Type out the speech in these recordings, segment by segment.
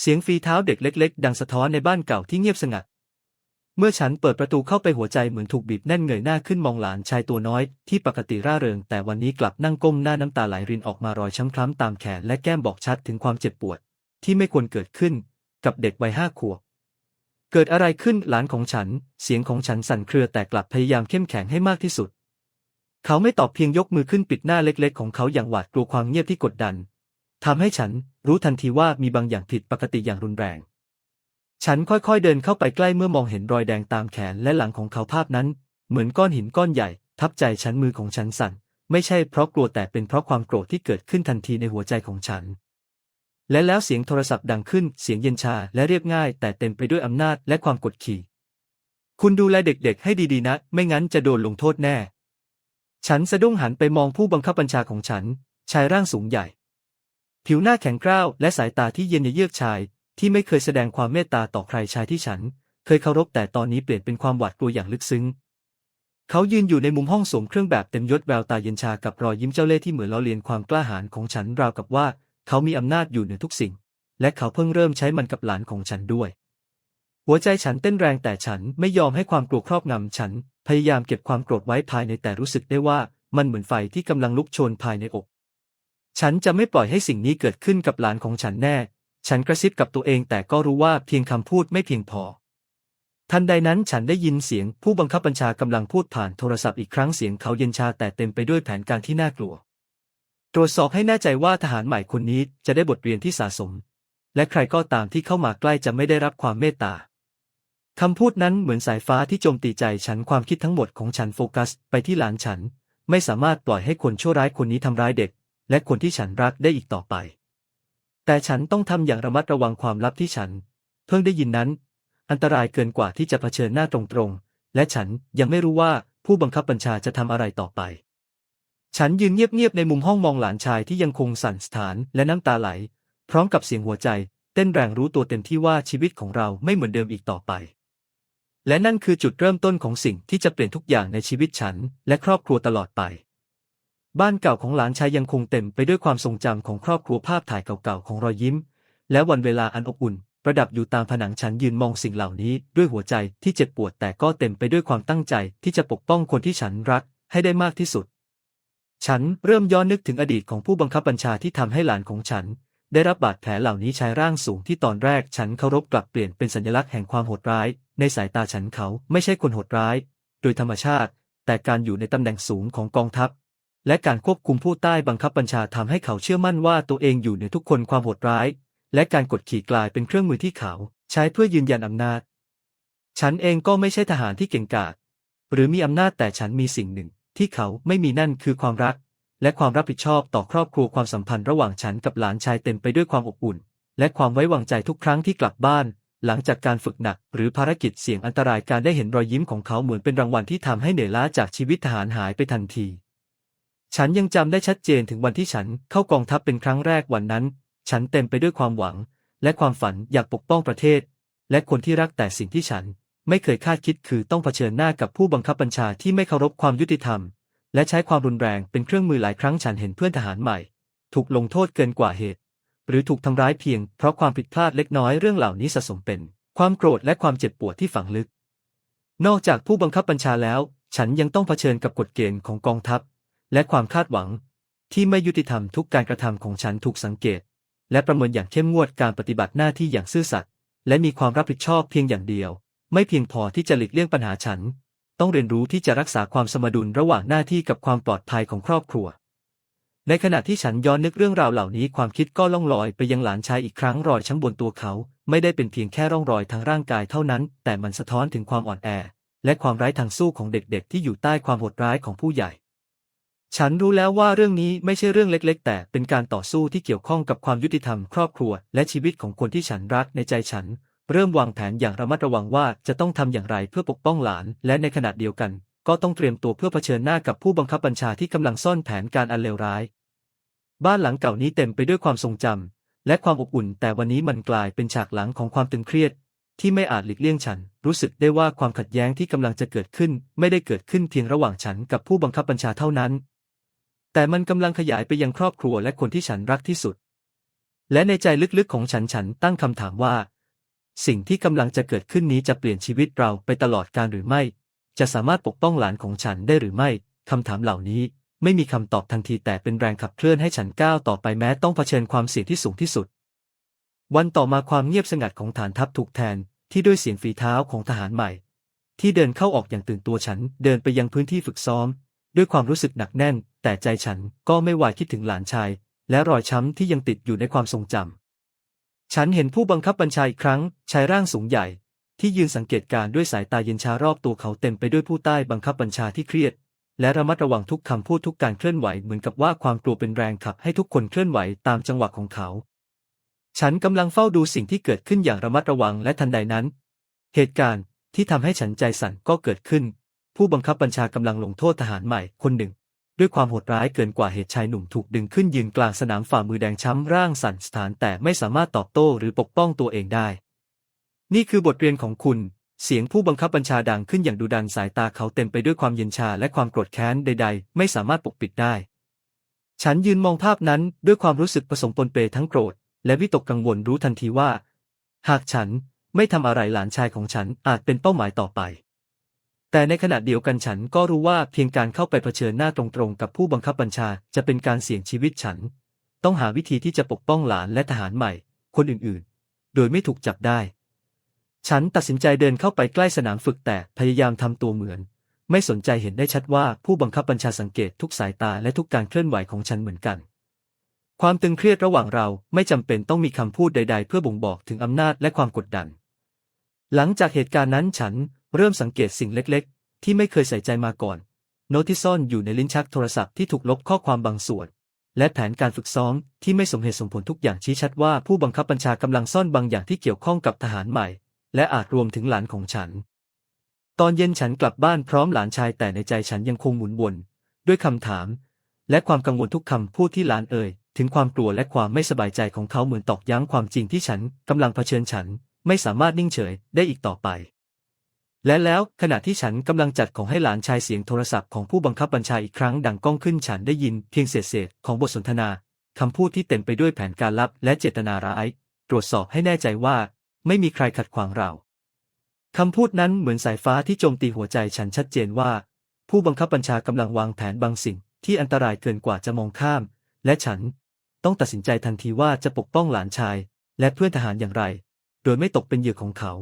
เสียงฝีเท้าเด็กเล็ก ๆ ดังสะท้อนในบ้านเก่าที่เงียบสงัด เมื่อฉันเปิดประตูเข้าไปหัวใจเหมือนถูกบีบแน่นเงยหน้าขึ้นมองหลานชายตัวน้อยที่ปกติร่าเริง แต่วันนี้กลับนั่งก้มหน้าน้ำตาไหลรินออกมารอยช้ำคล้ำตามแขนและแก้มบอกชัดถึงความเจ็บปวด ที่ไม่ควรเกิดขึ้นกับเด็กวัยห้าขวบ เกิดอะไรขึ้นหลานของฉัน เสียงของฉันสั่นเครือแต่กลับพยายามเข้มแข็งให้มากที่สุด เขาไม่ตอบเพียงยกมือขึ้นปิดหน้าเล็ก ๆ ของเขาอย่างหวาดกลัวความเงียบที่กดดัน ทำให้ฉันรู้ทันทีว่ามีบางอย่างผิดปกติอย่างรุนแรง ฉันค่อยๆเดินเข้าไปใกล้เมื่อมองเห็นรอยแดงตามแขนและหลังของเขาภาพนั้น เหมือนก้อนหินก้อนใหญ่ ทับใจฉันมือของฉันสั่น ไม่ใช่เพราะกลัวแต่เป็นเพราะความโกรธที่เกิดขึ้นทันทีในหัวใจของฉัน และแล้วเสียงโทรศัพท์ดังขึ้น เสียงเย็นชาและเรียบง่าย แต่เต็มไปด้วยอำนาจและความกดขี่ คุณดูแลเด็กๆ ให้ดีๆนะ ไม่งั้นจะโดนลงโทษแน่ ฉันสะดุ้งหันไปมองผู้บังคับบัญชาของฉัน ชายร่างสูงใหญ่ ผิวหน้าแข็งกร้าวและสายตาที่เย็นเยือกชาย ที่ไม่เคยแสดงความเมตตาต่อใครชายที่ฉัน เคยเคารพแต่ตอนนี้เปลี่ยนเป็นความหวาดกลัวอย่างลึกซึ้ง เขายืนอยู่ในมุมห้องสวมเครื่องแบบเต็มยศแววตาเย็นชากับรอยยิ้มเจ้าเล่ห์ที่เหมือนล้อเลียนความกล้าหาญของฉันราวกับว่า เขามีอำนาจอยู่เหนือทุกสิ่ง และเขาเพิ่งเริ่มใช้มันกับหลานของฉันด้วย หัวใจฉันเต้นแรงแต่ฉันไม่ยอมให้ความกลัวครอบงำฉัน พยายามเก็บความโกรธไว้ภายในแต่รู้สึกได้ว่า มันเหมือนไฟที่กำลังลุกโชนภายในอก ฉันจะไม่ปล่อยให้สิ่งนี้เกิดขึ้นกับหลานของฉันแน่ ฉันกระซิบกับตัวเองแต่ก็รู้ว่าเพียงคำพูดไม่เพียงพอ ทันใดนั้นฉันได้ยินเสียงผู้บังคับบัญชากำลังพูดผ่านโทรศัพท์อีกครั้งเสียงเขาเย็นชาแต่เต็มไปด้วยแผนการที่น่ากลัว ตรวจสอบให้แน่ใจว่าทหารใหม่คนนี้จะได้บทเรียนที่สะสม และใครก็ตามที่เข้ามาใกล้จะไม่ได้รับความเมตตาคำพูดนั้นเหมือนสายฟ้าที่โจมตีใจฉันความคิดทั้งหมดของฉันโฟกัส ไปที่หลานฉัน ไม่สามารถปล่อยให้คนชั่วร้ายคนนี้ทำร้ายเด็ก และคนที่ฉันรักได้อีกต่อไป แต่ฉันต้องทำอย่างระมัดระวังความลับที่ฉัน เพิ่งได้ยินนั้น อันตรายเกินกว่าที่จะเผชิญหน้าตรงๆ และฉันยังไม่รู้ว่าผู้บังคับบัญชาจะทำอะไรต่อไป ฉันยืนเงียบๆในมุมห้องมองหลานชายที่ยังคงสั่นสถานและน้ำตาไหล พร้อมกับเสียงหัวใจ เต้นแรงรู้ตัวเต็มที่ว่าชีวิตของเราไม่เหมือนเดิมอีกต่อไปและนั่นคือจุดเริ่มต้นของสิ่งที่จะเปลี่ยนทุกอย่างในชีวิตฉัน และครอบครัวตลอดไป บ้านเก่าของหลานชายยังคงเต็มไปด้วยความทรงจำของครอบครัวภาพถ่ายเก่าๆของรอยยิ้ม และวันเวลาอันอบอุ่น ประดับอยู่ตามผนังฉันยืนมองสิ่งเหล่านี้ด้วยหัวใจที่เจ็บปวดแต่ก็เต็มไปด้วยความตั้งใจที่จะปกป้องคนที่ฉันรักให้ได้มากที่สุด ฉันเริ่มย้อนนึกถึงอดีตของผู้บังคับบัญชาที่ทำให้หลานของฉัน ได้รับบาดแผลเหล่านี้ชายร่างสูงที่ตอนแรกฉันเคารพกลับเปลี่ยนเป็นสัญลักษณ์แห่งความโหดร้าย ในสายตาฉันเขาไม่ใช่คนโหดร้าย โดยธรรมชาติ แต่การอยู่ในตำแหน่งสูงของกองทัพ และการควบคุมผู้ใต้บังคับบัญชาทำให้เขาเชื่อมั่นว่าตัวเองอยู่เหนือทุกคนความโหดร้าย และการกดขี่กลายเป็นเครื่องมือที่เขา ใช้เพื่อยืนยันอำนาจ ฉันเองก็ไม่ใช่ทหารที่เก่งกาจหรือมีอำนาจแต่ฉันมีสิ่งหนึ่ง ที่เขาไม่มีนั่นคือความรัก และความรับผิดชอบต่อครอบครัวความสัมพันธ์ระหว่างฉันกับหลานชายเต็มไปด้วยความอบอุ่น และความไว้วางใจทุกครั้งที่กลับบ้าน หลังจากการฝึกหนัก หรือภารกิจเสี่ยงอันตรายการได้เห็นรอยยิ้มของเขาเหมือนเป็นรางวัลที่ทำให้เหนื่อยล้าจากชีวิตทหารหายไปทันที ฉันยังจำได้ชัดเจนถึงวันที่ฉันเข้ากองทัพเป็นครั้งแรกวันนั้น ฉันเต็มไปด้วยความหวัง และความฝันอยากปกป้องประเทศ และคนที่รักแต่สิ่งที่ฉันไม่เคยคาดคิดคือต้องเผชิญหน้ากับผู้บังคับบัญชาที่ไม่เคารพความยุติธรรม และใช้ความรุนแรงเป็นเครื่องมือหลายครั้งฉันเห็นเพื่อนทหารใหม่ ถูกลงโทษเกินกว่าเหตุ หรือถูกทำร้ายเพียงเพราะความผิดพลาดเล็กน้อยเรื่องเหล่านี้สะสมเป็น ความโกรธและความเจ็บปวดที่ฝังลึก นอกจากผู้บังคับบัญชาแล้ว ฉันยังต้องเผชิญกับกฎเกณฑ์ของกองทัพ และความคาดหวัง ที่ไม่ยุติธรรมทุกการกระทำของฉันถูกสังเกต และประเมินอย่างเข้มงวดการปฏิบัติหน้าที่อย่างซื่อสัตย์และมีความรับผิดชอบเพียงอย่างเดียว ไม่เพียงพอที่จะหลีกเลี่ยงปัญหาฉัน ต้องเรียนรู้ที่จะรักษาความสมดุลระหว่างหน้าที่กับความปลอดภัยของครอบครัว ในขณะที่ฉันย้อนนึกเรื่องราวเหล่านี้ความคิดก็ล่องลอยไปยังหลานชายอีกครั้งรอยช้ำบนตัวเขา ไม่ได้เป็นเพียงแค่ร่องรอยทางร่างกายเท่านั้น แต่มันสะท้อนถึงความอ่อนแอ และความไร้ทางสู้ของเด็กๆ ที่อยู่ใต้ความโหดร้ายของผู้ใหญ่ ฉันรู้แล้วว่าเรื่องนี้ไม่ใช่เรื่องเล็กๆ แต่เป็นการต่อสู้ที่เกี่ยวข้องกับความยุติธรรมครอบครัว และชีวิตของคนที่ฉันรักในใจฉัน เริ่มวางแผนอย่างระมัดระวังว่าจะต้องทำอย่างไรเพื่อปกป้องหลาน และในขณะเดียวกัน ก็ต้องเตรียมตัวเพื่อเผชิญหน้ากับผู้บังคับบัญชาที่กำลังซ่อนแผนการอันเลวร้าย บ้านหลังเก่านี้เต็มไปด้วยความทรงจำและความอบอุ่น แต่วันนี้มันกลายเป็นฉากหลังของความตึงเครียด ที่ไม่อาจหลีกเลี่ยงฉัน รู้สึกได้ว่าความขัดแย้งที่กำลังจะเกิดขึ้น ไม่ได้เกิดขึ้นเพียงระหว่างฉันกับผู้บังคับบัญชาเท่านั้น แต่มันกำลังขยายไปยังครอบครัวและคนที่ฉันรักที่สุด และในใจลึกๆของฉันฉันตั้งคำถามว่า สิ่งที่กำลังจะเกิดขึ้นนี้จะเปลี่ยนชีวิตเราไปตลอดการหรือไม่ จะสามารถปกป้องหลานของฉันได้หรือไม่คำถามเหล่านี้ไม่มีคำตอบทันทีแต่เป็นแรงขับเคลื่อนให้ฉันก้าวต่อไปแม้ต้องเผชิญความเสี่ยงที่สูงที่สุด วันต่อมาความเงียบสงัดของฐานทัพถูกแทนที่ด้วยเสียงฝีเท้าของทหารใหม่ ที่เดินเข้าออกอย่างตื่นตัวฉันเดินไปยังพื้นที่ฝึกซ้อม ด้วยความรู้สึกหนักแน่น แต่ใจฉันก็ไม่วายคิดถึงหลานชาย และรอยช้ำที่ยังติดอยู่ในความทรงจำ ฉันเห็นผู้บังคับบัญชาอีกครั้งชายร่างสูงใหญ่ ที่ยืนสังเกตการด้วยสายตาเย็นชารอบตัวเขาเต็มไปด้วยผู้ใต้บังคับบัญชาที่เครียด และระมัดระวังทุกคำพูดทุกการเคลื่อนไหวเหมือนกับว่าความกลัวเป็นแรงขับให้ทุกคนเคลื่อนไหวตามจังหวะของเขา ฉันกำลังเฝ้าดูสิ่งที่เกิดขึ้นอย่างระมัดระวังและทันใดนั้น เหตุการณ์ที่ทำให้ฉันใจสั่นก็เกิดขึ้น ผู้บังคับบัญชากำลังลงโทษทหารใหม่คนหนึ่ง ด้วยความโหดร้ายเกินกว่าเหตุชายหนุ่มถูกดึงขึ้นยืนกลางสนามฝ่ามือแดงช้ำร่างสั่นสถานแต่ไม่สามารถตอบโต้หรือปกป้องตัวเองได้ นี่คือบทเรียนของคุณ เสียงผู้บังคับบัญชาดังขึ้นอย่างดุดันสายตาเขาเต็มไปด้วยความเย็นชาและความโกรธแค้นใด ๆ ไม่สามารถปกปิดได้ ฉันยืนมองภาพนั้นด้วยความรู้สึกผสมปนเปทั้งโกรธ และวิตกกังวลรู้ทันทีว่า หากฉันไม่ทำอะไรหลานชายของฉันอาจเป็นเป้าหมายต่อไป แต่ในขณะเดียวกันฉันก็รู้ว่าเพียงการเข้าไปเผชิญหน้าตรงๆ กับผู้บังคับบัญชาจะเป็นการเสี่ยงชีวิตฉัน ต้องหาวิธีที่จะปกป้องหลานและทหารใหม่ คนอื่นๆ โดยไม่ถูกจับได้ ฉันตัดสินใจเดินเข้าไปใกล้สนามฝึกแต่พยายามทำตัวเหมือน ไม่สนใจเห็นได้ชัดว่าผู้บังคับบัญชาสังเกตทุกสายตาและทุกการเคลื่อนไหวของฉันเหมือนกัน ความตึงเครียดระหว่างเราไม่จำเป็นต้องมีคำพูดใด ๆ เพื่อบ่งบอกถึงอำนาจและความกดดัน หลังจากเหตุการณ์นั้นฉัน เริ่มสังเกตสิ่งเล็กๆ ที่ไม่เคยใส่ใจมาก่อน โน้ตที่ซ่อนอยู่ในลิ้นชักโทรศัพท์ที่ถูกลบข้อความบางส่วน และแผนการฝึกซ้อมที่ไม่สมเหตุสมผลทุกอย่างชี้ชัดว่าผู้บังคับบัญชากำลังซ่อนบางอย่างที่เกี่ยวข้องกับทหารใหม่ และอาจรวมถึงหลานของฉัน ตอนเย็นฉันกลับบ้านพร้อมหลานชายแต่ในใจฉันยังคงหมุนวนด้วยคำถาม และความกังวลทุกคำพูดที่หลานเอ่ยถึงความกลัวและความไม่สบายใจของเขาเหมือนตอกย้ำความจริงที่ฉันกำลังเผชิญฉัน ไม่สามารถนิ่งเฉยได้อีกต่อไป และแล้วขณะที่ฉันกำลังจัดของให้หลานชายเสียงโทรศัพท์ของผู้บังคับบัญชาอีกครั้งดังก้องขึ้นฉันได้ยินเพียงเศษเศษๆของบทสนทนาคำพูดที่เต็มไปด้วยแผนการลับและเจตนาร้าย ตรวจสอบให้แน่ใจว่า ไม่มีใครขัดขวางเราคำพูดนั้นเหมือนสายฟ้าที่โจมตีหัวใจฉันชัดเจนว่า ผู้บังคับบัญชากำลังวางแผนบางสิ่งที่อันตรายเกินกว่าจะมองข้าม และฉันต้องตัดสินใจทันทีว่าจะปกป้องหลานชาย และเพื่อนทหารอย่างไร โดยไม่ตกเป็นเหยื่อของเขา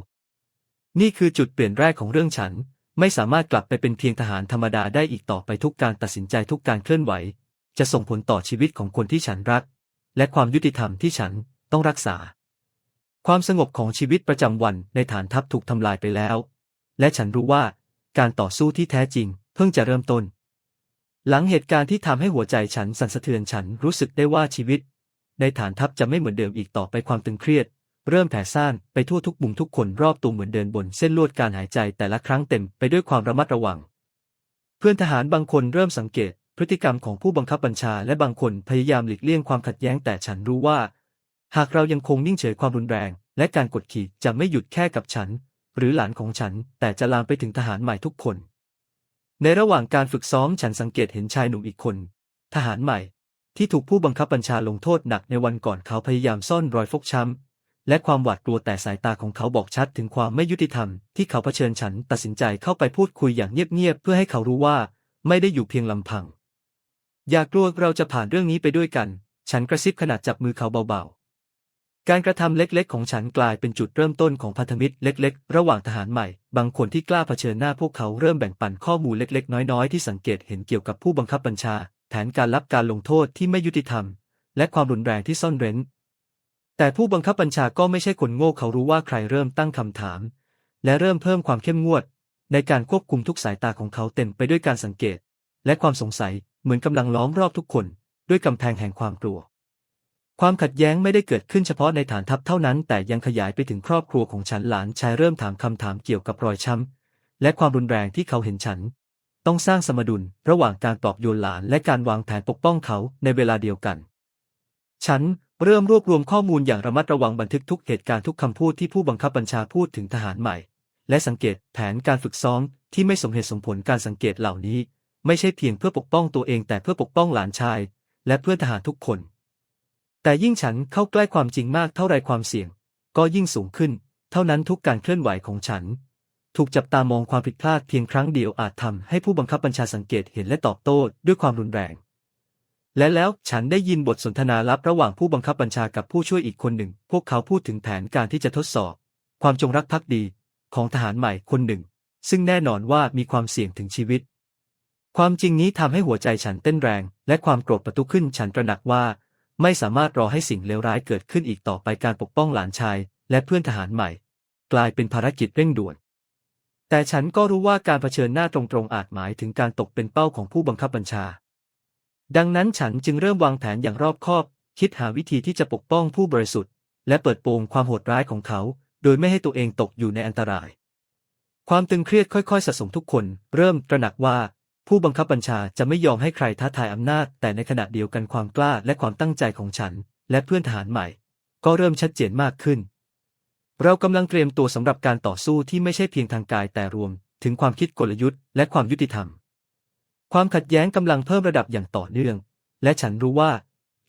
นี่คือจุดเปลี่ยนแรกของเรื่องฉัน ไม่สามารถกลับไปเป็นเพียงทหารธรรมดาได้อีกต่อไปทุกการตัดสินใจทุกการเคลื่อนไหว จะส่งผลต่อชีวิตของคนที่ฉันรัก และความยุติธรรมที่ฉันต้องรักษา ความสงบของชีวิตประจำวันในฐานทัพถูกทำลายไปแล้ว และฉันรู้ว่าการต่อสู้ที่แท้จริง เพิ่งจะเริ่มต้น หลังเหตุการณ์ที่ทำให้หัวใจฉันสั่นสะเทือนฉันรู้สึกได้ว่าชีวิต ในฐานทัพจะไม่เหมือนเดิมอีกต่อไปความตึงเครียด เริ่มแผ่ซ่านไปทั่วทุกมุมทุกคนรอบตัวเหมือนเดินบนเส้นลวดการหายใจแต่ละครั้งเต็มไปด้วยความระมัดระวัง เพื่อนทหารบางคนเริ่มสังเกต พฤติกรรมของผู้บังคับบัญชาและบางคนพยายามหลีกเลี่ยงความขัดแย้งแต่ฉันรู้ว่า หากเรายังคงนิ่งเฉยความรุนแรง และการกดขี่จะไม่หยุดแค่กับฉัน หรือหลานของฉันแต่จะลามไปถึงทหารใหม่ทุกคน ในระหว่างการฝึกซ้อมฉันสังเกตเห็นชายหนุ่มอีกคน ทหารใหม่ ที่ถูกผู้บังคับบัญชาลงโทษหนักในวันก่อนเขาพยายามซ่อนรอยฟกช้ำ และความหวาดกลัวแต่สายตาของเขาบอกชัดถึงความไม่ยุติธรรมที่เขาเผชิญฉันตัดสินใจเข้าไปพูดคุยอย่างเงียบๆเพื่อให้เขารู้ว่า ไม่ได้อยู่เพียงลำพัง อย่ากลัวเราจะผ่านเรื่องนี้ไปด้วยกัน ฉันกระซิบขณะจับมือเขาเบาๆ การกระทำเล็กๆ ของฉันกลายเป็นจุดเริ่มต้นของพันธมิตรเล็กๆ ระหว่างทหารใหม่ บางคนที่กล้าเผชิญหน้าพวกเขาเริ่มแบ่งปันข้อมูลเล็ก ๆ น้อยๆ ที่สังเกตเห็นเกี่ยวกับผู้บังคับบัญชา แผนการรับการลงโทษที่ไม่ยุติธรรมและความรุนแรงที่ซ่อนเร้น แต่ผู้บังคับบัญชาก็ไม่ใช่คนโง่เขารู้ว่าใครเริ่มตั้งคำถาม และเริ่มเพิ่มความเข้มงวด ในการควบคุมทุกสายตาของเขาเต็มไปด้วยการสังเกต และความสงสัยเหมือนกำลังล้อมรอบทุกคน ด้วยกำแพงแห่งความกลัว ความขัดแย้งไม่ได้เกิดขึ้นเฉพาะในฐานทัพเท่านั้น แต่ยังขยายไปถึงครอบครัวของฉันหลานชายเริ่มถามคำถามเกี่ยวกับรอยช้ำและความรุนแรงที่เขาเห็นฉัน ต้องสร้างสมดุลระหว่างการปลอบโยนหลานและการวางแผนปกป้องเขาในเวลาเดียวกัน ฉันเริ่มรวบรวมข้อมูลอย่างระมัดระวังบันทึกทุกเหตุการณ์ทุกคำพูดที่ผู้บังคับบัญชาพูดถึงทหารใหม่ และสังเกตแผนการฝึกซ้อมที่ไม่สมเหตุสมผลการสังเกตเหล่านี้ ไม่ใช่เพียงเพื่อปกป้องตัวเองแต่เพื่อปกป้องหลานชาย และเพื่อนทหารทุกคน แต่ยิ่งฉันเข้าใกล้ความจริงมากเท่าไรความเสี่ยง ก็ยิ่งสูงขึ้น เท่านั้นทุกการเคลื่อนไหวของฉัน ถูกจับตามองความผิดพลาดเพียงครั้งเดียวอาจทำให้ผู้บังคับบัญชาสังเกตเห็นและตอบโต้ด้วยความรุนแรง และแล้วฉันได้ยินบทสนทนาลับระหว่างผู้บังคับบัญชากับผู้ช่วยอีกคนหนึ่ง พวกเขาพูดถึงแผนการที่จะทดสอบ ความจงรักภักดีของทหารใหม่คนหนึ่ง ซึ่งแน่นอนว่ามีความเสี่ยงถึงชีวิต ความจริงนี้ทำให้หัวใจฉันเต้นแรง และความโกรธประทุขึ้นฉันตระหนักว่า ไม่สามารถรอให้สิ่งเลวร้ายเกิดขึ้นอีกต่อไปการปกป้องหลานชาย และเพื่อนทหารใหม่ กลายเป็นภารกิจเร่งด่วน แต่ฉันก็รู้ว่าการเผชิญหน้าตรงๆอาจหมายถึงการตกเป็นเป้าของผู้บังคับบัญชา ดังนั้นฉันจึงเริ่มวางแผนอย่างรอบคอบ คิดหาวิธีที่จะปกป้องผู้บริสุทธิ์ และเปิดโปงความโหดร้ายของเขา โดยไม่ให้ตัวเองตกอยู่ในอันตราย ความตึงเครียดค่อยๆ สะสมทุกคน เริ่มตระหนักว่า ผู้บังคับบัญชาจะไม่ยอมให้ใครท้าทายอำนาจ แต่ในขณะเดียวกันความกล้าและความตั้งใจของฉัน และเพื่อนทหารใหม่ ก็เริ่มชัดเจนมากขึ้น เรากำลังเตรียมตัวสำหรับการต่อสู้ที่ไม่ใช่เพียงทางกายแต่รวม ถึงความคิดกลยุทธ์และความยุติธรรม ความขัดแย้งกำลังเพิ่มระดับอย่างต่อเนื่อง และฉันรู้ว่า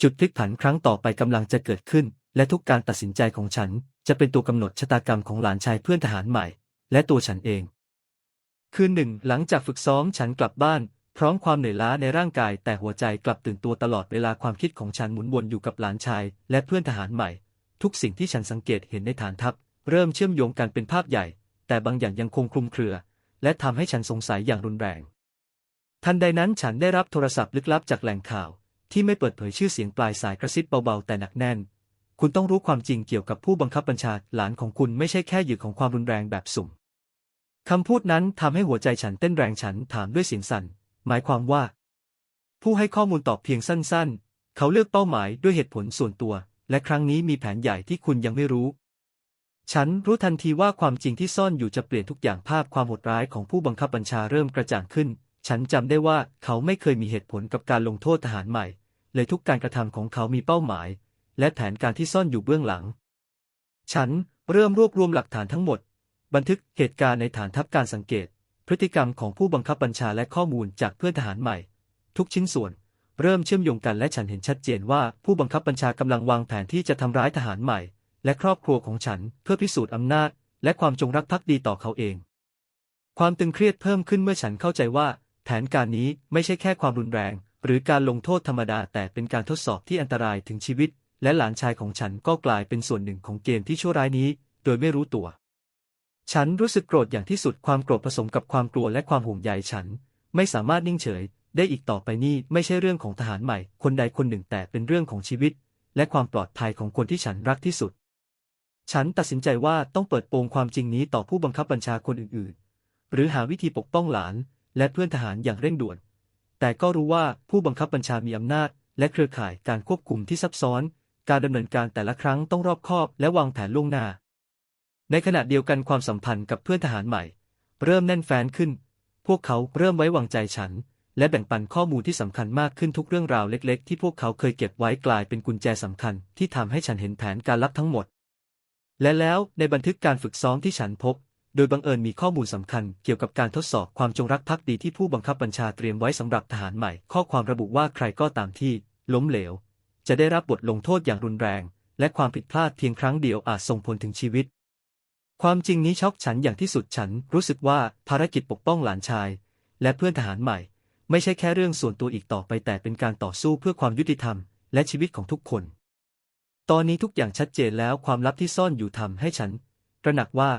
จุดพลิกผันครั้งต่อไปกำลังจะเกิดขึ้น และทุกการตัดสินใจของฉัน จะเป็นตัวกำหนดชะตากรรมของหลานชายเพื่อนทหารใหม่ และตัวฉันเอง คืนหนึ่ง หลังจากฝึกซ้อมฉันกลับบ้าน พร้อมความเหนื่อยล้าในร่างกาย แต่หัวใจกลับตื่นตัวตลอดเวลาความคิดของฉันหมุนวนอยู่กับหลานชาย และเพื่อนทหารใหม่ ทุกสิ่งที่ฉันสังเกตเห็นในฐานทัพ เริ่มเชื่อมโยงกันเป็นภาพใหญ่ แต่บางอย่างยังคงคลุมเครือ และทำให้ฉันสงสัยอย่างรุนแรง ทันใดนั้นฉันได้รับโทรศัพท์ลึกลับจากแหล่งข่าว ที่ไม่เปิดเผยชื่อเสียงปลายสายกระซิบเบาๆแต่หนักแน่น คุณต้องรู้ความจริงเกี่ยวกับผู้บังคับบัญชาหลานของคุณไม่ใช่แค่เหยื่อของความรุนแรงแบบสุ่มคำพูดนั้นทำให้หัวใจฉันเต้นแรงฉันถามด้วยเสียงสั่น หมายความว่า ผู้ให้ข้อมูลตอบเพียงสั้นๆ เขาเลือกเป้าหมายด้วยเหตุผลส่วนตัว และครั้งนี้มีแผนใหญ่ที่คุณยังไม่รู้ ฉันรู้ทันทีว่าความจริงที่ซ่อนอยู่จะเปลี่ยนทุกอย่างภาพความโหดร้ายของผู้บังคับบัญชาเริ่มกระจ่างขึ้น ฉันจำได้ว่าเขาไม่เคยมีเหตุผลกับการลงโทษทหารใหม่ เลยทุกการกระทำของเขามีเป้าหมาย และแผนการที่ซ่อนอยู่เบื้องหลัง ฉันเริ่มรวบรวมหลักฐานทั้งหมด บันทึกเหตุการณ์ในฐานทัพการสังเกต พฤติกรรมของผู้บังคับบัญชาและข้อมูลจากเพื่อนทหารใหม่ ทุกชิ้นส่วน เริ่มเชื่อมโยงกันและฉันเห็นชัดเจนว่าผู้บังคับบัญชากำลังวางแผนที่จะทำร้ายทหารใหม่ และครอบครัวของฉันเพื่อพิสูจน์อำนาจ และความจงรักภักดีต่อเขาเอง ความตึงเครียดเพิ่มขึ้นเมื่อฉันเข้าใจว่า แผนการนี้ไม่ใช่แค่ความรุนแรง หรือการลงโทษธรรมดาแต่เป็นการทดสอบที่อันตรายถึงชีวิต และหลานชายของฉันก็กลายเป็นส่วนหนึ่งของเกมที่ชั่วร้ายนี้ โดยไม่รู้ตัว ฉันรู้สึกโกรธอย่างที่สุดความโกรธผสมกับความกลัวและความห่วงใยฉัน ไม่สามารถนิ่งเฉย ได้อีกต่อไปนี่ไม่ใช่เรื่องของทหารใหม่ คนใดคนหนึ่งแต่เป็นเรื่องของชีวิต และความปลอดภัยของคนที่ฉันรักที่สุด ฉันตัดสินใจว่าต้องเปิดโปงความจริงนี้ต่อผู้บังคับบัญชาคนอื่นๆ หรือหาวิธีปกป้องหลาน และเพื่อนทหารอย่างเร่งด่วน แต่ก็รู้ว่าผู้บังคับบัญชามีอำนาจ และเครือข่ายการควบคุมที่ซับซ้อน การดำเนินการแต่ละครั้งต้องรอบคอบและวางแผนล่วงหน้า ในขณะเดียวกันความสัมพันธ์กับเพื่อนทหารใหม่ เริ่มแน่นแฟ้นขึ้น พวกเขาเริ่มไว้วางใจฉัน และแบ่งปันข้อมูลที่สำคัญมากขึ้นทุกเรื่องราวเล็ก ๆ ที่พวกเขาเคยเก็บไว้กลายเป็นกุญแจสำคัญที่ทำให้ฉันเห็นแผนการลับทั้งหมดและแล้วในบันทึกการฝึกซ้อมที่ฉันพบ โดยบังเอิญมีข้อมูลสำคัญเกี่ยวกับการทดสอบความจงรักภักดีที่ผู้บังคับบัญชาเตรียมไว้สำหรับทหารใหม่ ข้อความระบุว่าใครก็ตามที่ ล้มเหลว จะได้รับบทลงโทษอย่างรุนแรง และความผิดพลาดเพียงครั้งเดียวอาจส่งผลถึงชีวิต ความจริงนี้ช็อกฉันอย่างที่สุดฉันรู้สึกว่าภารกิจปกป้องหลานชาย และเพื่อนทหารใหม่ ไม่ใช่แค่เรื่องส่วนตัวอีกต่อไปแต่เป็นการต่อสู้เพื่อความยุติธรรม และชีวิตของทุกคน ตอนนี้ทุกอย่างชัดเจนแล้วความลับที่ซ่อนอยู่ทำให้ฉันตระหนักว่า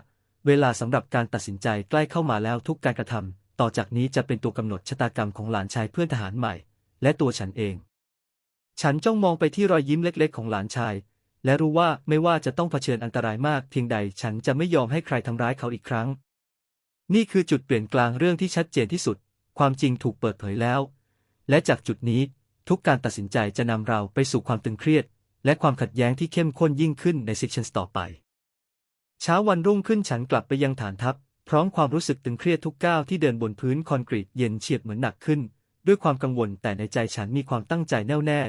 เวลาสำหรับการตัดสินใจใกล้เข้ามาแล้วทุกการกระทำต่อจากนี้จะเป็นตัวกำหนดชะตากรรมของหลานชายเพื่อนทหารใหม่ และตัวฉันเอง ฉันจ้องมองไปที่รอยยิ้มเล็กๆ ของหลานชาย และรู้ว่าไม่ว่าจะต้องเผชิญอันตรายมากเพียงใดฉันจะไม่ยอมให้ใครทำร้ายเขาอีกครั้ง นี่คือจุดเปลี่ยนกลางเรื่องที่ชัดเจนที่สุด ความจริงถูกเปิดเผยแล้ว และจากจุดนี้ทุกการตัดสินใจจะนำเราไปสู่ความตึงเครียด และความขัดแย้งที่เข้มข้นยิ่งขึ้นในซิชันต่อไป เช้าวันรุ่งขึ้นฉันกลับไปยังฐานทัพ พร้อมความรู้สึกตึงเครียดทุกก้าวที่เดินบนพื้นคอนกรีตเย็นเฉียบเหมือนหนักขึ้น ด้วยความกังวลแต่ในใจฉันมีความตั้งใจแน่วแน่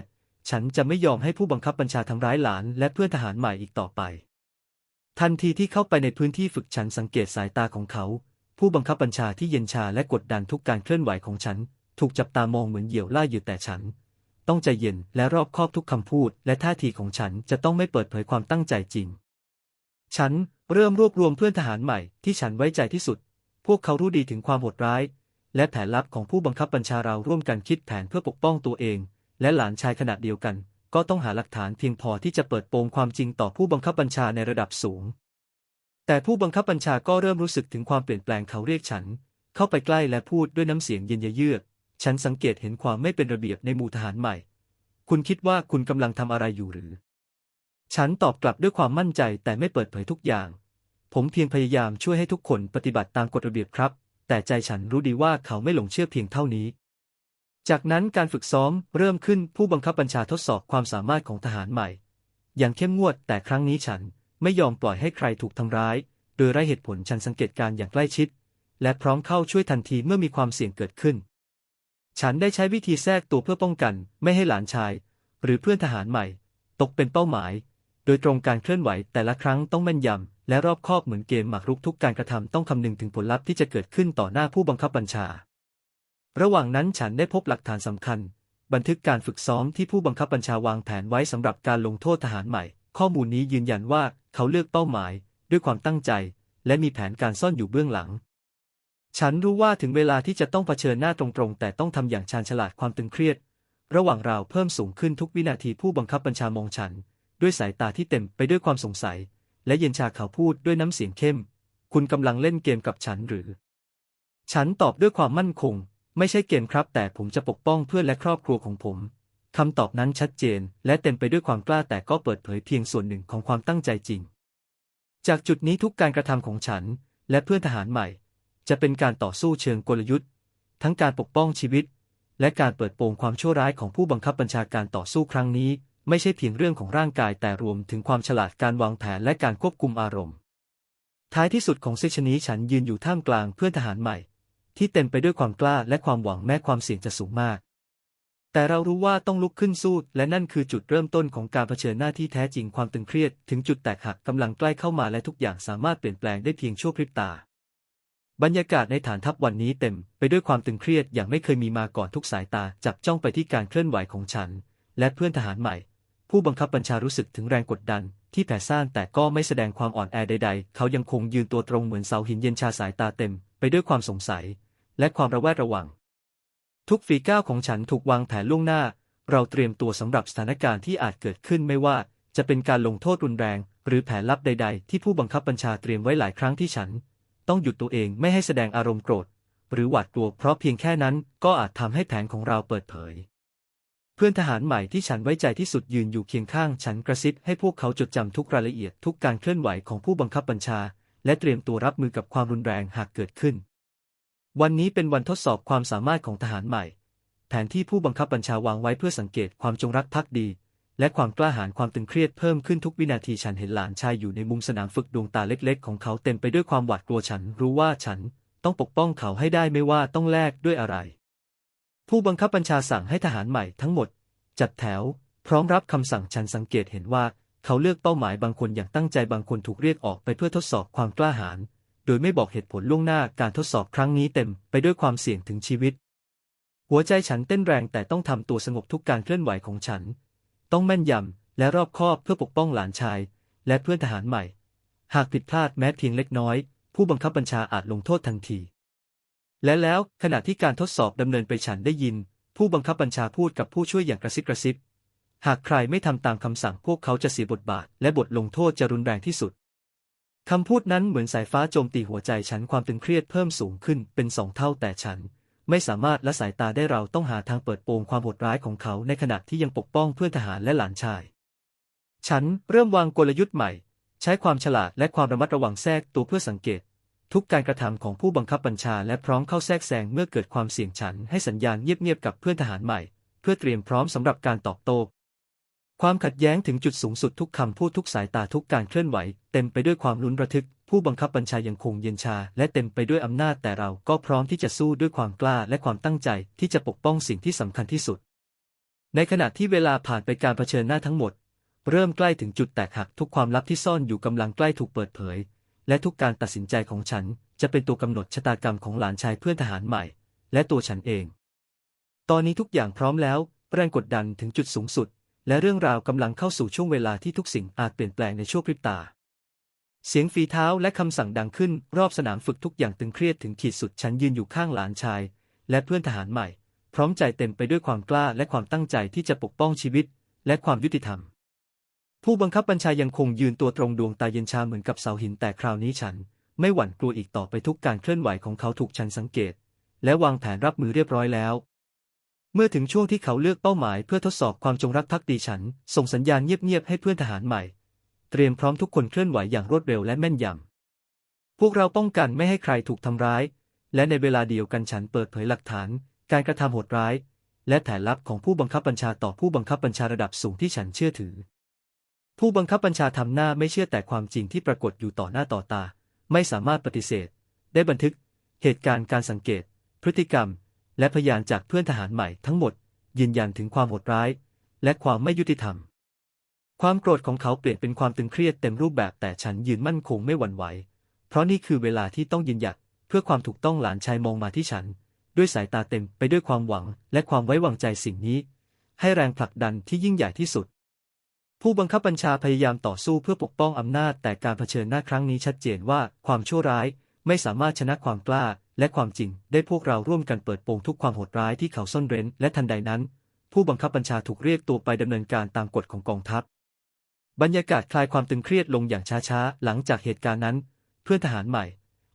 ฉันจะไม่ยอมให้ผู้บังคับบัญชาทำร้ายหลาน และเพื่อนทหารใหม่อีกต่อไป ทันทีที่เข้าไปในพื้นที่ฝึกฉันสังเกตสายตาของเขา ผู้บังคับบัญชาที่เย็นชาและกดดันทุกการเคลื่อนไหวของฉัน ถูกจับตามองเหมือนเหยี่ยวล่าเหยื่อแต่ฉัน ต้องใจเย็นและรอบคอบทุกคำพูด และท่าทีของฉันจะต้องไม่เปิดเผยความตั้งใจจริง ฉัน เริ่มรวบรวมเพื่อนทหารใหม่ที่ฉันไว้ใจที่สุด พวกเขารู้ดีถึงความโหดร้าย และแผนลับของผู้บังคับบัญชาเราร่วมกันคิดแผนเพื่อปกป้องตัวเอง และหลานชายขณะเดียวกัน ก็ต้องหาหลักฐานเพียงพอที่จะเปิดโปงความจริงต่อผู้บังคับบัญชาในระดับสูง แต่ผู้บังคับบัญชาก็เริ่มรู้สึกถึงความเปลี่ยนแปลงเขาเรียกฉัน เข้าไปใกล้และพูดด้วยน้ำเสียงเย็นเยือก ฉันสังเกตเห็นความไม่เป็นระเบียบในหมู่ทหารใหม่ คุณคิดว่าคุณกำลังทำอะไรอยู่หรือ ฉันตอบกลับด้วยความมั่นใจแต่ไม่เปิดเผยทุกอย่าง ผมเพียงพยายามช่วยให้ทุกคนปฏิบัติตามกฎระเบียบครับ แต่ใจฉันรู้ดีว่าเขาไม่หลงเชื่อเพียงเท่านี้ จากนั้นการฝึกซ้อมเริ่มขึ้นผู้บังคับบัญชาทดสอบความสามารถของทหารใหม่ อย่างเข้มงวดแต่ครั้งนี้ฉันไม่ยอมปล่อยให้ใครถูกทำร้าย โดยไร้เหตุผลฉันสังเกตการอย่างใกล้ชิด และพร้อมเข้าช่วยทันทีเมื่อมีความเสี่ยงเกิดขึ้น ฉันได้ใช้วิธีแทรกตัวเพื่อป้องกัน ไม่ให้หลานชาย หรือเพื่อนทหารใหม่ ตกเป็นเป้าหมาย โดยตรงการเคลื่อนไหวแต่ละครั้งต้องแม่นยำ และรอบคอบเหมือนเกมหมากรุกทุกการกระทำต้องคำนึงถึงผลลัพธ์ที่จะเกิดขึ้นต่อหน้าผู้บังคับบัญชา ระหว่างนั้นฉันได้พบหลักฐานสำคัญ บันทึกการฝึกซ้อมที่ผู้บังคับบัญชาวางแผนไว้สำหรับการลงโทษทหารใหม่ ข้อมูลนี้ยืนยันว่าเขาเลือกเป้าหมาย ด้วยความตั้งใจ และมีแผนการซ่อนอยู่เบื้องหลัง ฉันรู้ว่าถึงเวลาที่จะต้องเผชิญหน้าตรงๆ แต่ต้องทำอย่างชาญฉลาดความตึงเครียด ระหว่างเราเพิ่มสูงขึ้นทุกวินาทีผู้บังคับบัญชามองฉัน ด้วยสายตาที่เต็มไปด้วยความสงสัย และเย็นชาเขาพูดด้วยน้ำเสียงเข้ม คุณกำลังเล่นเกมกับฉันหรือ ฉันตอบด้วยความมั่นคง ไม่ใช่เกมครับ แต่ผมจะปกป้องเพื่อนและครอบครัวของผมคำตอบนั้นชัดเจน และเต็มไปด้วยความกล้าแต่ก็เปิดเผยเพียงส่วนหนึ่งของความตั้งใจจริง จากจุดนี้ทุกการกระทำของฉัน และเพื่อนทหารใหม่ จะเป็นการต่อสู้เชิงกลยุทธ์ ทั้งการปกป้องชีวิต และการเปิดโปงความชั่วร้ายของผู้บังคับบัญชาการต่อสู้ครั้งนี้ ไม่ใช่เพียงเรื่องของร่างกายแต่รวมถึงความฉลาดการวางแผนและการควบคุมอารมณ์ ท้ายที่สุดของเซชันนี้ฉันยืนอยู่ท่ามกลางเพื่อนทหารใหม่ ที่เต็มไปด้วยความกล้าและความหวังแม้ความเสี่ยงจะสูงมาก แต่เรารู้ว่าต้องลุกขึ้นสู้และนั่นคือจุดเริ่มต้นของการเผชิญหน้าที่แท้จริงความตึงเครียด ถึงจุดแตกหักกำลังใกล้เข้ามาและทุกอย่างสามารถเปลี่ยนแปลงได้เพียงชั่วพริบตา บรรยากาศในฐานทัพวันนี้เต็มไปด้วยความตึงเครียดอย่างไม่เคยมีมาก่อนทุกสายตาจับจ้องไปที่การเคลื่อนไหวของฉัน และเพื่อนทหารใหม่ ผู้บังคับบัญชารู้สึกถึงแรงกดดันที่แผ่ซ่านแต่ก็ไม่แสดงความอ่อนแอใด ๆ เขายังคงยืนตัวตรงเหมือนเสาหินเย็นชาสายตาเต็ม ไปด้วยความสงสัย และความระแวดระวัง ทุกฝีก้าวของฉันถูกวางแผนล่วงหน้า เราเตรียมตัวสำหรับสถานการณ์ที่อาจเกิดขึ้นไม่ว่า จะเป็นการลงโทษรุนแรง หรือแผนลับใด ๆ ที่ผู้บังคับบัญชาเตรียมไว้หลายครั้งที่ฉัน ต้องหยุดตัวเองไม่ให้แสดงอารมณ์โกรธ หรือหวาดกลัวเพราะเพียงแค่นั้นก็อาจทำให้แผนของเราเปิดเผย เพื่อนทหารใหม่ที่ฉันไว้ใจที่สุดยืนอยู่เคียงข้างฉันกระซิบให้พวกเขาจดจำทุกรายละเอียดทุกการเคลื่อนไหวของผู้บังคับบัญชา และเตรียมตัวรับมือกับความรุนแรงหากเกิดขึ้น วันนี้เป็นวันทดสอบความสามารถของทหารใหม่ แผนที่ผู้บังคับบัญชาวางไว้เพื่อสังเกตความจงรักภักดี และความกล้าหาญความตึงเครียดเพิ่มขึ้นทุกวินาทีฉันเห็นหลานชายอยู่ในมุมสนามฝึกดวงตาเล็ก ๆ ของเขาเต็มไปด้วยความหวาดกลัวฉันรู้ว่าฉันต้องปกป้องเขาให้ได้ไม่ว่าต้องแลกด้วยอะไร ผู้บังคับบัญชาสั่งให้ทหารใหม่ทั้งหมด จัดแถว พร้อมรับคำสั่งฉันสังเกตเห็นว่าเขาเลือกเป้าหมายบางคนอย่างตั้งใจบางคนถูกเรียกออกไปเพื่อทดสอบความกล้าหาญโดยไม่บอกเหตุผลล่วงหน้าการทดสอบครั้งนี้เต็มไปด้วยความเสี่ยงถึงชีวิต หัวใจฉันเต้นแรงแต่ต้องทำตัวสงบทุกการเคลื่อนไหวของฉัน ต้องแม่นยำและรอบคอบเพื่อปกป้องหลานชาย และเพื่อนทหารใหม่ หากผิดพลาดแม้เพียงเล็กน้อย ผู้บังคับบัญชาอาจลงโทษทันที และแล้วขณะที่การทดสอบดำเนินไปฉันได้ยิน ผู้บังคับบัญชาพูดกับผู้ช่วยอย่างกระซิบกระซิบ หากใครไม่ทำตามคำสั่งพวกเขาจะเสียบทบาท และบทลงโทษจะรุนแรงที่สุดคำพูดนั้นเหมือนสายฟ้าโจมตีหัวใจฉันความตึงเครียดเพิ่มสูงขึ้นเป็นสองเท่าแต่ฉัน ไม่สามารถละสายตาได้เราต้องหาทางเปิดโปงความโหดร้ายของเขาในขณะที่ยังปกป้องเพื่อนทหารและหลานชาย ฉันเริ่มวางกลยุทธ์ใหม่ ใช้ความฉลาดและความระมัดระวังแทรกตัวเพื่อสังเกต ทุกการกระทำของผู้บังคับบัญชาและพร้อมเข้าแทรกแซงเมื่อเกิดความเสี่ยงฉันให้สัญญาณเงียบๆกับเพื่อนทหารใหม่ เพื่อเตรียมพร้อมสำหรับการตอบโต้ความขัดแย้งถึงจุดสูงสุดทุกคำพูดทุกสายตาทุกการเคลื่อนไหว เต็มไปด้วยความลุ้นระทึก ผู้บังคับบัญชายังคงเย็นชา และเต็มไปด้วยอำนาจแต่เราก็พร้อมที่จะสู้ด้วยความกล้าและความตั้งใจที่จะปกป้องสิ่งที่สำคัญที่สุด ในขณะที่เวลาผ่านไปการเผชิญหน้าทั้งหมด เริ่มใกล้ถึงจุดแตกหักทุกความลับที่ซ่อนอยู่กำลังใกล้ถูกเปิดเผย และทุกการตัดสินใจของฉันจะเป็นตัวกำหนดชะตากรรมของหลานชายเพื่อนทหารใหม่ และตัวฉันเอง ตอนนี้ทุกอย่างพร้อมแล้วแรงกดดันถึงจุดสูงสุด และเรื่องราวกำลังเข้าสู่ช่วงเวลาที่ทุกสิ่งอาจเปลี่ยนแปลงในช่วงพริบตา เสียงฝีเท้าและคำสั่งดังขึ้นรอบสนามฝึกทุกอย่างตึงเครียดถึงขีดสุดฉันยืนอยู่ข้างหลานชาย และเพื่อนทหารใหม่ พร้อมใจเต็มไปด้วยความกล้าและความตั้งใจที่จะปกป้องชีวิต และความยุติธรรม ผู้บังคับบัญชายังคงยืนตัวตรงดวงตาเย็นชาเหมือนกับเสาหินแต่คราวนี้ฉัน ไม่หวั่นกลัวอีกต่อไปทุกการเคลื่อนไหวของเขาถูกฉันสังเกต และวางแผนรับมือเรียบร้อยแล้ว เมื่อถึงช่วงที่เขาเลือกเป้าหมายเพื่อทดสอบความจงรักภักดีฉัน ส่งสัญญาณเงียบๆให้เพื่อนทหารใหม่ เตรียมพร้อมทุกคนเคลื่อนไหวอย่างรวดเร็วและแม่นยำพวกเราป้องกันไม่ให้ใครถูกทำร้าย และในเวลาเดียวกันฉันเปิดเผยหลักฐาน การกระทำโหดร้าย และแผนลับของผู้บังคับบัญชาต่อผู้บังคับบัญชาระดับสูงที่ฉันเชื่อถือ ผู้บังคับบัญชาทำหน้าไม่เชื่อแต่ความจริงที่ปรากฏอยู่ต่อหน้าต่อตา ไม่สามารถปฏิเสธ ได้บันทึก เหตุการณ์การสังเกต พฤติกรรม และพยานจากเพื่อนทหารใหม่ทั้งหมด ยืนยันถึงความโหดร้าย และความไม่ยุติธรรม ความโกรธของเขาเปลี่ยนเป็นความตึงเครียดเต็มรูปแบบแต่ฉันยืนมั่นคงไม่หวั่นไหว เพราะนี่คือเวลาที่ต้องยืนหยัดเพื่อความถูกต้องหลานชายมองมาที่ฉัน ด้วยสายตาเต็มไปด้วยความหวัง และความไว้วางใจสิ่งนี้ ให้แรงผลักดันที่ยิ่งใหญ่ที่สุด ผู้บังคับบัญชาพยายามต่อสู้เพื่อปกป้องอำนาจ แต่การเผชิญหน้าครั้งนี้ชัดเจนว่าความชั่วร้ายไม่สามารถชนะความกล้า และความจริง ได้พวกเราร่วมกันเปิดโปงทุกความโหดร้ายที่เขาซ่อนเร้น และทันใดนั้น ผู้บังคับบัญชาถูกเรียกตัวไปดำเนินการตามกฎของกองทัพ บรรยากาศคลายความตึงเครียดลงอย่างช้าๆ หลังจากเหตุการณ์นั้น เพื่อนทหารใหม่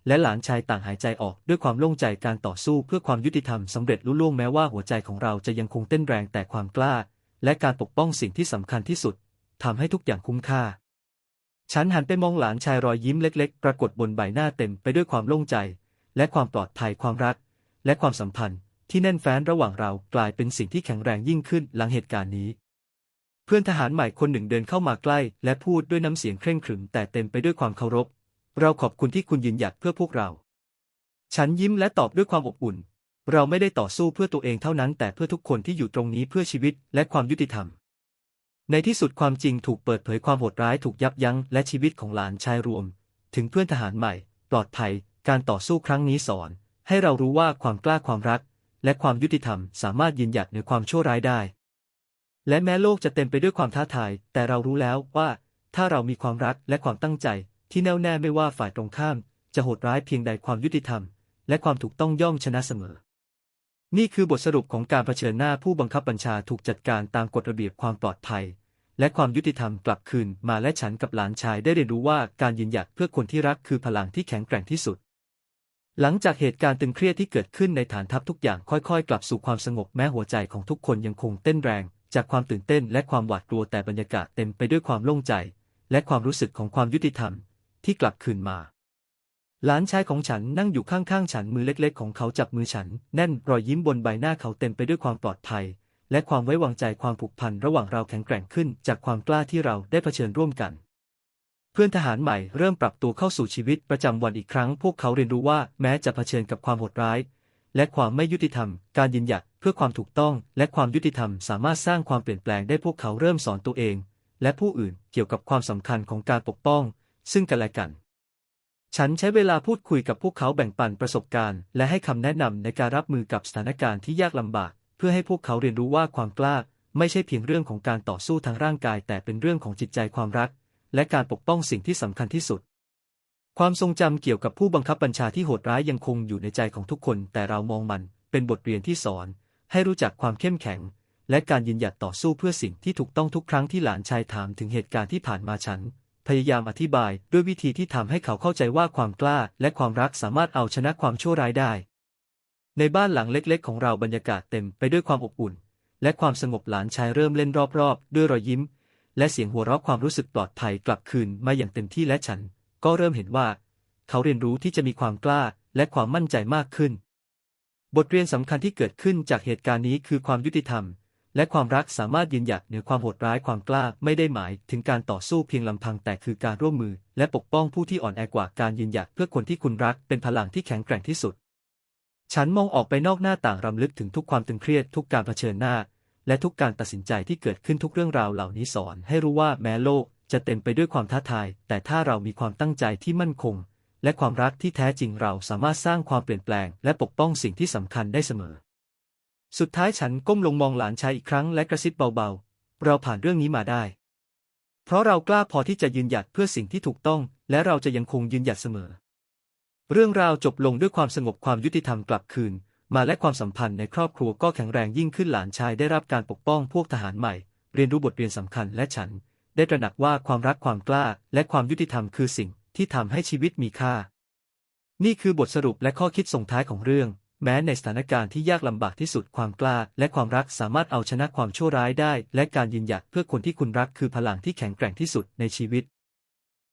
และหลานชายต่างหายใจออกด้วยความโล่งใจการต่อสู้เพื่อความยุติธรรมสำเร็จลุล่วงแม้ว่าหัวใจของเราจะยังคงเต้นแรงแต่ความกล้า และการปกป้องสิ่งที่สำคัญที่สุด ทำให้ทุกอย่างคุ้มค่า ฉันหันไปมองหลานชายรอยยิ้มเล็ก ๆ ปรากฏบนใบหน้าเต็มไปด้วยความโล่งใจ และความปลอดภัยความรัก และความสัมพันธ์ที่แน่นแฟ้นระหว่างเรากลายเป็นสิ่งที่แข็งแรงยิ่งขึ้นหลังเหตุการณ์นี้ เพื่อนทหารใหม่คนหนึ่งเดินเข้ามาใกล้ และพูดด้วยน้ำเสียงเคร่งขรึมแต่เต็มไปด้วยความเคารพ เราขอบคุณที่คุณยืนหยัดเพื่อพวกเรา ฉันยิ้มและตอบด้วยความอบอุ่น เราไม่ได้ต่อสู้เพื่อตัวเองเท่านั้นแต่เพื่อทุกคนที่อยู่ตรงนี้เพื่อชีวิตและความยุติธรรม ในที่สุดความจริงถูกเปิดเผยความโหดร้ายถูกยับยั้งและชีวิตของหลานชายรวม ถึงเพื่อนทหารใหม่ ปลอดภัย การต่อสู้ครั้งนี้สอน ให้เรารู้ว่าความกล้าความรัก และความยุติธรรมสามารถยืนหยัดเหนือความชั่วร้ายได้ และแม้โลกจะเต็มไปด้วยความท้าทาย แต่เรารู้แล้วว่า ถ้าเรามีความรักและความตั้งใจ ที่แน่วแน่ไม่ว่าฝ่ายตรงข้าม จะโหดร้ายเพียงใดความยุติธรรม และความถูกต้องย่อมชนะเสมอนี่คือบทสรุปของการเผชิญหน้าผู้บังคับบัญชาถูกจัดการตามกฎระเบียบความปลอดภัย และความยุติธรรมกลับคืนมาและฉันกับหลานชายได้เรียนรู้ว่าการยืนหยัดเพื่อคนที่รักคือพลังที่แข็งแกร่งที่สุด หลังจากเหตุการณ์ตึงเครียดที่เกิดขึ้นในฐานทัพทุกอย่างค่อยๆ กลับสู่ความสงบแม้หัวใจของทุกคนยังคงเต้นแรง จากความตื่นเต้นและความหวาดกลัวแต่บรรยากาศเต็มไปด้วยความโล่งใจ และความรู้สึกของความยุติธรรม ที่กลับคืนมาหลานชายของฉันนั่งอยู่ข้างๆ ฉันมือเล็กๆ ของเขาจับมือฉัน แน่นรอยยิ้มบนใบหน้าเขาเต็มไปด้วยความปลอดภัย และความไว้วางใจความผูกพันระหว่างเราแข็งแกร่งขึ้นจากความกล้าที่เราได้เผชิญร่วมกัน เพื่อนทหารใหม่เริ่มปรับตัวเข้าสู่ชีวิตประจำวันอีกครั้ง พวกเขาเรียนรู้ว่าแม้จะเผชิญกับความโหดร้าย และความไม่ยุติธรรม การยืนหยัดเพื่อความถูกต้อง และความยุติธรรมสามารถสร้างความเปลี่ยนแปลงได้พวกเขาเริ่มสอนตัวเอง และผู้อื่นเกี่ยวกับความสำคัญของการปกป้อง ซึ่งกันและกันฉันใช้เวลาพูดคุยกับพวกเขาแบ่งปันประสบการณ์ และให้คำแนะนำในการรับมือกับสถานการณ์ที่ยากลำบาก พื่อให้พวกเขาเรียนรู้ว่าความกล้าไม่ใช่เพียงเรื่องของการต่อสู้ทางร่างกาย แต่เป็นเรื่องของจิตใจความรัก และการปกป้องสิ่งที่สำคัญที่สุด ความทรงจำเกี่ยวกับผู้บังคับบัญชาที่โหดร้ายยังคงอยู่ในใจของทุกคน แต่เรามองมันเป็นบทเรียนที่สอน ให้รู้จักความเข้มแข็ง และการยืนหยัดต่อสู้เพื่อสิ่งที่ถูกต้องทุกครั้งที่หลานชายถามถึงเหตุการณ์ที่ผ่านมาฉัน พยายามอธิบายด้วยวิธีที่ทำให้เขาเข้าใจว่าความกล้า และความรักสามารถเอาชนะความชั่วร้ายได้ ในบ้านหลังเล็กๆ ของเราบรรยากาศเต็มไปด้วยความอบอุ่น และความสงบหลานชายเริ่มเล่นรอบๆ ด้วยรอยยิ้ม และเสียงหัวเราะความรู้สึกปลอดภัยกลับคืนมาอย่างเต็มที่และฉัน ก็เริ่มเห็นว่า เขาเรียนรู้ที่จะมีความกล้าและความมั่นใจมากขึ้น บทเรียนสำคัญที่เกิดขึ้นจากเหตุการณ์นี้คือความยุติธรรม และความรักสามารถยืนหยัดเหนือความโหดร้ายความกล้าไม่ได้หมายถึงการต่อสู้เพียงลำพังแต่คือการร่วมมือ และปกป้องผู้ที่อ่อนแอกว่าการยืนหยัดเพื่อคนที่คุณรักเป็นพลังที่แข็งแกร่งที่สุด ฉันมองออกไปนอกหน้าต่างรำลึกถึงทุกความตึงเครียดทุกการเผชิญหน้า และทุกการตัดสินใจที่เกิดขึ้นทุกเรื่องราวเหล่านี้สอน ให้รู้ว่าแม้โลกจะเต็มไปด้วยความท้าทาย แต่ถ้าเรามีความตั้งใจที่มั่นคง และความรักที่แท้จริงเราสามารถสร้างความเปลี่ยนแปลง และปกป้องสิ่งที่สำคัญได้เสมอ สุดท้ายฉันก้มลงมองหลานชายอีกครั้งและกระซิบเบาๆ เราผ่านเรื่องนี้มาได้ เพราะเรากล้าพอที่จะยืนหยัดเพื่อสิ่งที่ถูกต้อง และเราจะยังคงยืนหยัดเสมอ เรื่องราวจบลงด้วยความสงบความยุติธรรมกลับคืน มาและความสัมพันธ์ในครอบครัวก็แข็งแรงยิ่งขึ้นหลานชายได้รับการปกป้องพวกทหารใหม่ เรียนรู้บทเรียนสำคัญและฉัน ได้ตระหนักว่าความรักความกล้า และความยุติธรรมคือสิ่งที่ทำให้ชีวิตมีค่า นี่คือบทสรุปและข้อคิดส่งท้ายของเรื่อง แม้ในสถานการณ์ที่ยากลำบากที่สุดความกล้า และความรักสามารถเอาชนะความชั่วร้ายได้ และการยืนหยัดเพื่อคนที่คุณรักคือพลังที่แข็งแกร่งที่สุดในชีวิต